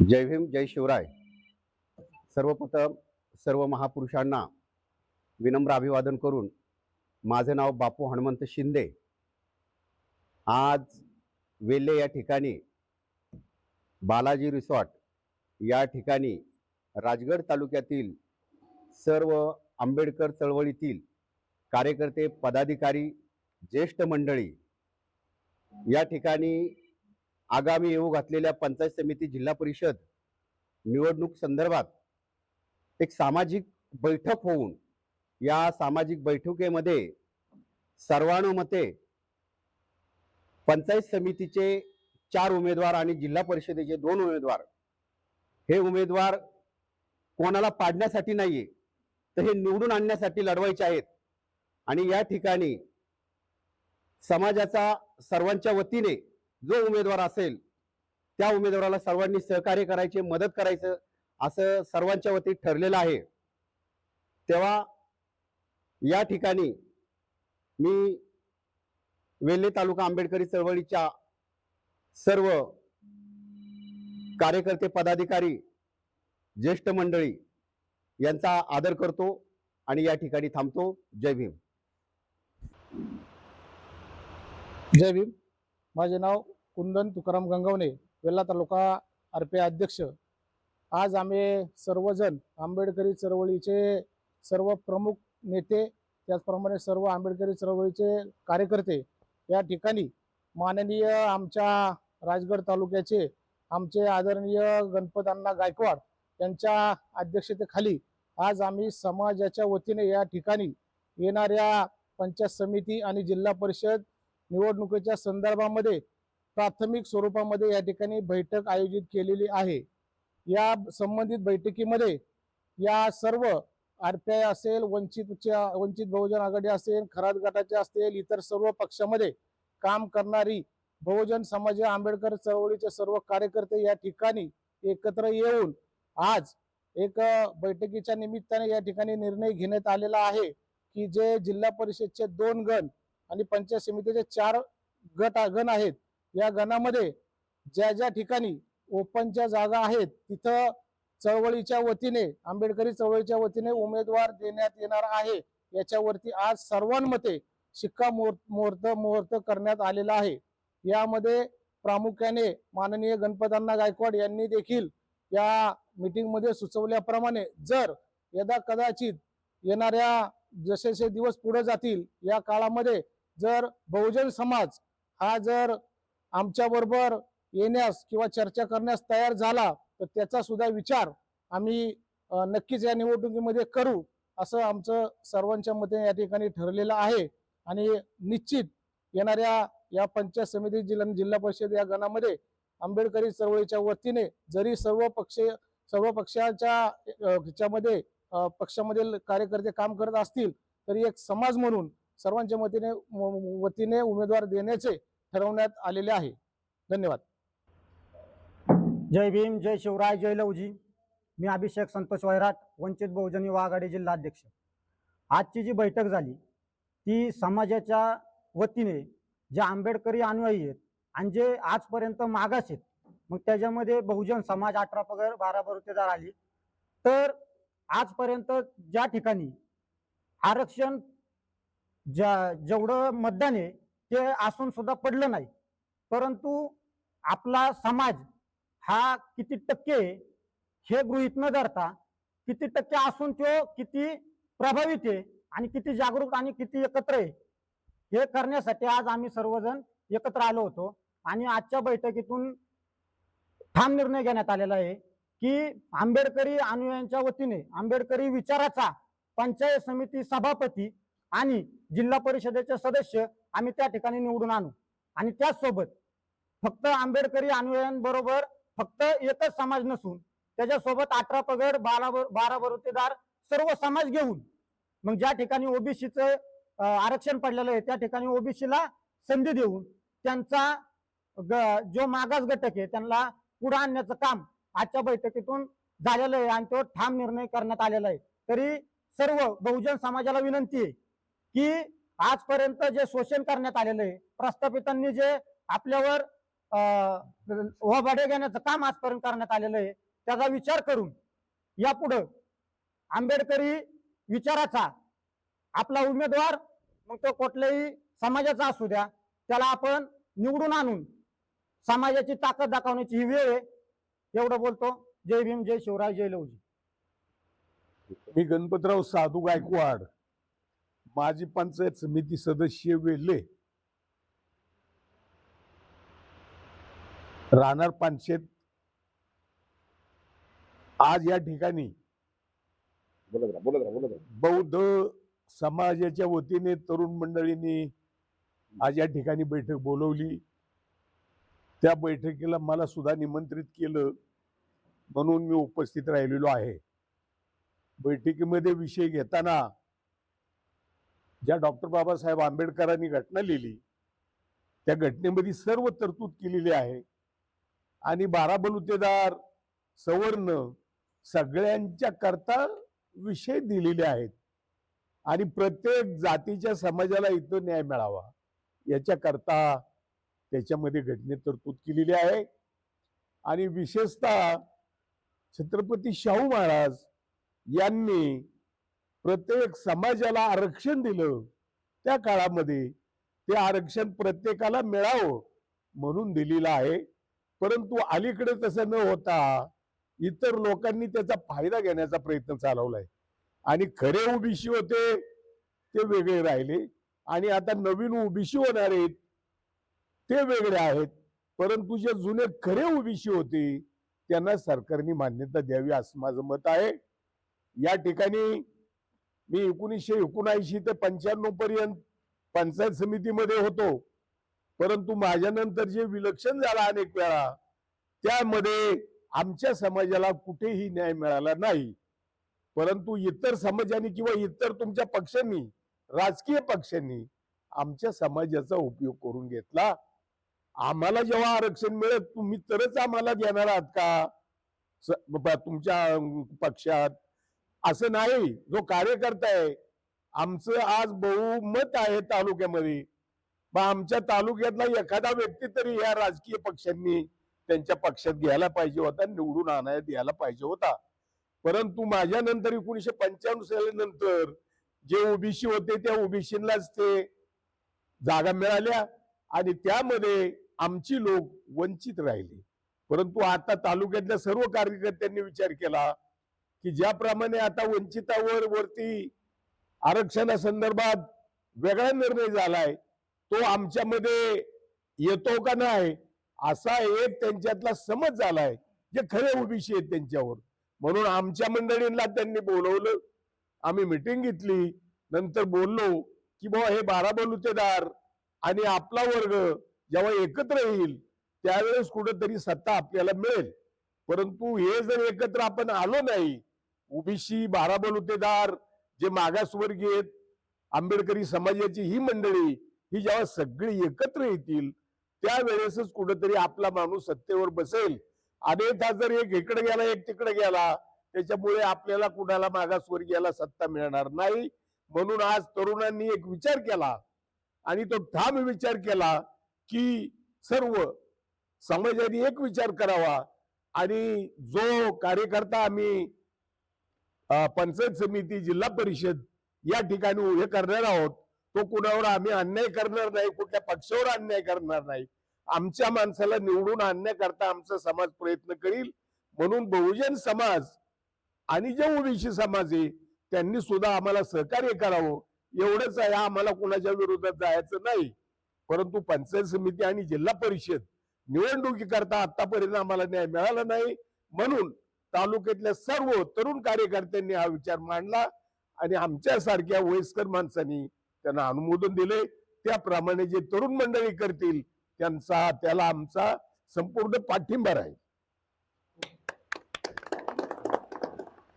जय भीम जय शिवराय. सर्वप्रथम सर्व महापुरुषांना विनम्र अभिवादन करून माझं नाव बापू हनुमंत शिंदे. आज वेल्हे या ठिकाणी बालाजी रिसॉर्ट या ठिकाणी राजगड तालुक्यातील सर्व आंबेडकर चळवळीतील कार्यकर्ते पदाधिकारी ज्येष्ठ मंडळी या ठिकाणी आगामी येऊ घातलेल्या पंचायत समिती जिल्हा परिषद निवडणूक संदर्भात एक सामाजिक बैठक होऊन या सामाजिक बैठकीमध्ये सर्वानुमते पंचायत समितीचे चार उमेदवार आणि जिल्हा परिषदेचे दोन उमेदवार हे उमेदवार कोणाला पाडण्यासाठी नाहीये तर हे निवडून आणण्यासाठी लढवायचे आहेत. आणि या ठिकाणी समाजाचा सर्वांच्या वतीने जो उमेदवार असेल त्या उमेदवाराला सर्वांनी सहकार्य करायचे मदत करायचं असं सर्वांच्या वतीत ठरलेलं आहे. तेव्हा या ठिकाणी मी वेल्हे तालुका आंबेडकरी चळवळीच्या सर्व कार्यकर्ते पदाधिकारी ज्येष्ठ मंडळी यांचा आदर करतो आणि या ठिकाणी थांबतो. जय भीम. जय भीम. माझे नाव कुंदन तुकाराम गंगवणे वेल्हा तालुका आर अध्यक्ष. आज आम्ही सर्वजण आंबेडकरी चळवळीचे सर्व प्रमुख नेते त्याचप्रमाणे सर्व आंबेडकरी चळवळीचे कार्यकर्ते या ठिकाणी माननीय आमच्या राजगड तालुक्याचे आमचे आदरणीय गणपत अण्णा गायकवाड यांच्या अध्यक्षतेखाली आज आम्ही समाजाच्या वतीने या ठिकाणी येणाऱ्या पंचायत समिती आणि जिल्हा परिषद निवडणुकीच्या संदर्भामध्ये प्राथमिक स्वरूपामध्ये या ठिकाणी बैठक आयोजित केलेली आहे. या संबंधित बैठकीमध्ये या सर्व आर पी आय असेल वंचितच्या वंचित बहुजन आघाडी असेल खरात गटाचे असतील इतर सर्व पक्षामध्ये काम करणारी बहुजन समाज आंबेडकर चळवळीचे सर्व कार्यकर्ते या ठिकाणी एकत्र येऊन आज एक बैठकीच्या निमित्ताने या ठिकाणी निर्णय घेण्यात आलेला आहे की जे जिल्हा परिषदचे दोन गण आणि पंचायत समितीचे चार गट गण आहेत. या गणामध्ये ज्या ज्या ठिकाणी ओपनच्या जागा आहेत तिथं चळवळीच्या वतीने आंबेडकरी चळवळीच्या वतीने उमेदवार देण्यात येणार आहे. याच्यावरती आज सर्वांमध्ये शिक्का मुहूर्त मुहूर्त करण्यात आलेला आहे. यामध्ये प्रामुख्याने माननीय गणपतांना गायकवाड यांनी देखील या मीटिंगमध्ये सुचवल्याप्रमाणे जर यदा कदाचित येणाऱ्या जसेसे जसे दिवस पुढे जातील या काळामध्ये जर बहुजन समाज हा जर आमच्याबरोबर येण्यास किंवा चर्चा करण्यास तयार झाला तर त्याचा सुद्धा विचार आम्ही नक्कीच या निवडणुकीमध्ये करू असं आमचं सर्वांच्या मते या ठिकाणी ठरलेलं आहे. आणि निश्चित येणाऱ्या या पंचायत समिती जिल्हा जिल्हा परिषद या गणामध्ये आंबेडकरी चळवळीच्या वतीने जरी सर्व पक्ष सर्व पक्षाच्या ह्याच्यामध्ये पक्षामधील कार्यकर्ते काम करत असतील तरी एक समाज म्हणून सर्वांच्या मतीने म- वतीने उमेदवार देण्याचे ठरवण्यात आलेले आहे. धन्यवाद. जय भीम जय शिवराय जय लवजी. मी अभिषेक संतोष वैराट वंचित बहुजन युवा आघाडी जिल्हाध्यक्ष. आजची जी बैठक झाली ती समाजाच्या वतीने जे आंबेडकरी अनुयायी आहेत आणि जे आजपर्यंत मागास आहेत मग त्याच्यामध्ये बहुजन समाज अठरा पगार बारा बरुतेदार आली. तर आजपर्यंत ज्या ठिकाणी आरक्षण ज्या जेवढं मतदान आहे ते असून सुद्धा पडलं नाही. परंतु आपला समाज हा किती टक्के हे गृहीत न धरता किती टक्के असून तो किती प्रभावित आहे आणि किती जागरूक आणि किती एकत्र आहे हे करण्यासाठी आज आम्ही सर्वजण एकत्र आलो होतो. आणि आजच्या बैठकीतून ठाम निर्णय घेण्यात आलेला आहे की आंबेडकरी अनुयायांच्या वतीने आंबेडकरी विचाराचा पंचायत समिती सभापती आणि जिल्हा परिषदेचे सदस्य आम्ही त्या ठिकाणी निवडून आणू. आणि त्याचसोबत फक्त आंबेडकरी अनुयायांबरोबर फक्त एकच समाज नसून त्याच्यासोबत अठरा पगड बारा बर- बारा बरोतेदार सर्व समाज घेऊन मग ज्या ठिकाणी ओबीसीचं आरक्षण पडलेलं आहे त्या ठिकाणी ओबीसीला संधी देऊन त्यांचा जो मागास घटक आहे त्यांना पुढे आणण्याचं काम आजच्या बैठकीतून झालेलं आहे आणि तो ठाम निर्णय करण्यात आलेला आहे. तरी सर्व बहुजन समाजाला विनंती आहे की आजपर्यंत जे शोषण करण्यात आलेलं आहे प्रस्थापितांनी जे आपल्यावर अं, वभाडे घेण्याचं काम आजपर्यंत करण्यात आलेलं आहे त्याचा विचार करून यापुढं आंबेडकरी विचाराचा आपला उमेदवार मग तो कुठल्याही समाजाचा असू द्या त्याला आपण निवडून आणून समाजाची ताकद दाखवण्याची ही वेळ आहे. एवढं बोलतो. जय भीम जय शिवराय जय लवजी. मी गणपतराव साधू गायकवाड. माजी पंचायत समिती सदस्य वेल्हे. राहणार पानशेत. आज या ठिकाणी बोलत राहा बोलत राहा बोलत राहा. बौद्ध समाजाच्या वतीने तरुण मंडळींनी आज या ठिकाणी बैठक बोलवली. त्या बैठकीला मला सुद्धा निमंत्रित केलं म्हणून मी उपस्थित राहिलेलो आहे. बैठकीमध्ये विषय घेताना ज्या डॉक्टर बाबासाहेब आंबेडकरांनी घटना लिहिली त्या घटनेमध्ये सर्व तरतूद केलेली आहे. आणि बारा बलुतेदार सवर्ण सगळ्यांच्या करता विषय दिलेले आहेत. आणि प्रत्येक जातीच्या समाजाला इथं न्याय मिळावा याच्याकरता त्याच्यामध्ये घटनेत तरतूद केलेली आहे. आणि विशेषतः छत्रपती शाहू महाराज यांनी प्रत्येक समाजाला आरक्षण दिलं त्या काळामध्ये ते आरक्षण प्रत्येकाला मिळावं म्हणून दिलेलं आहे. परंतु अलीकडे तसं न होता इतर लोकांनी त्याचा फायदा घेण्याचा प्रयत्न चालवलाय. आणि खरे ओबीसी होते ते वेगळे राहिले. आणि आता नवीन ओबीसी होणार आहेत ते वेगळे आहेत. परंतु जे जुने खरे ओबीसी होते त्यांना सरकारने मान्यता द्यावी असं माझं मत आहे. या ठिकाणी मी एकोणीसशे एकोणऐंशी ते पंच्याण्णव पर्यंत पंचायत समितीमध्ये होतो. परंतु माझ्यानंतर जे विलक्षण झाला अनेक वेळा त्यामध्ये आमच्या समाजाला कुठेही न्याय मिळाला नाही. परंतु इतर समाजाने किंवा इतर तुमच्या पक्षांनी राजकीय पक्षांनी आमच्या समाजाचा उपयोग करून घेतला. आम्हाला जेव्हा आरक्षण मिळत तुम्ही तरच आम्हाला देणार आहात का? तुमच्या पक्षात असं नाही जो कार्यकर्ता आहे आमचं आज बहुमत आहे तालुक्यामध्ये. मग आमच्या तालुक्यातला एखादा व्यक्ती तरी या राजकीय पक्षांनी त्यांच्या पक्षात घ्यायला पाहिजे होता निवडून आणायला द्यायला पाहिजे होता. परंतु माझ्या नंतर एकोणीशे पंच्याण्णव साली जे ओबीसी होते त्या ओबीसीलाच ते जागा मिळाल्या आणि त्यामध्ये आमची लोक वंचित राहिले. परंतु आता तालुक्यातल्या सर्व कार्यकर्त्यांनी विचार केला की ज्याप्रमाणे आता वंचितावर वरती आरक्षणासंदर्भात वेगळा निर्णय झालाय तो आमच्यामध्ये येतो का नाही असा एक त्यांच्यातला समज झालाय जे खरे ओबीसी आहेत त्यांच्यावर. म्हणून आमच्या मंडळींना त्यांनी बोलवलं आम्ही मिटिंग घेतली नंतर बोललो की बाबा हे बारा बलुतेदार आणि आपला वर्ग जेव्हा एकत्र येईल त्यावेळेस कुठंतरी सत्ता आपल्याला मिळेल. परंतु हे जर एकत्र आपण आलो नाही ओबीसी बारा बलुतेदार जे मागासवर्गीय आहेत आंबेडकरी समाजाची ही मंडळी ही जेव्हा सगळी एकत्र येतील त्यावेळेसच कुठंतरी आपला माणूस सत्तेवर बसेल. अनेकदा जर एक इकडे गेला एक तिकडे गेला त्याच्यामुळे आपल्याला कुणाला मागासवर्गीयाला सत्ता मिळणार नाही. म्हणून आज तरुणांनी एक विचार केला आणि तो ठाम विचार केला की सर्व समाजाने एक विचार करावा आणि जो कार्यकर्ता आम्ही पंचायत समिती जिल्हा परिषद या ठिकाणी उभे करणार आहोत. तो कुणावर आम्ही अन्याय करणार नाही कुठल्या पक्षावर अन्याय करणार नाही. आमच्या माणसाला निवडून आणण्याकरता आमचा समाज प्रयत्न करील. म्हणून बहुजन समाज आणि जे ओबीसी समाज आहे त्यांनी सुद्धा आम्हाला सहकार्य करावं. एवढंच आहे आम्हाला कुणाच्या विरोधात जायचं नाही. परंतु पंचायत समिती आणि जिल्हा परिषद निवडणुकीकरता आतापर्यंत आम्हाला न्याय मिळाला नाही. म्हणून तालुक्यातल्या सर्व तरुण कार्यकर्त्यांनी हा विचार मांडला आणि आमच्यासारख्या वयस्कर माणसांनी त्यांना अनुमोदन दिले त्याप्रमाणे जे तरुण मंडळी करतील त्यांचा त्याला आमचा संपूर्ण पाठिंबा राहील.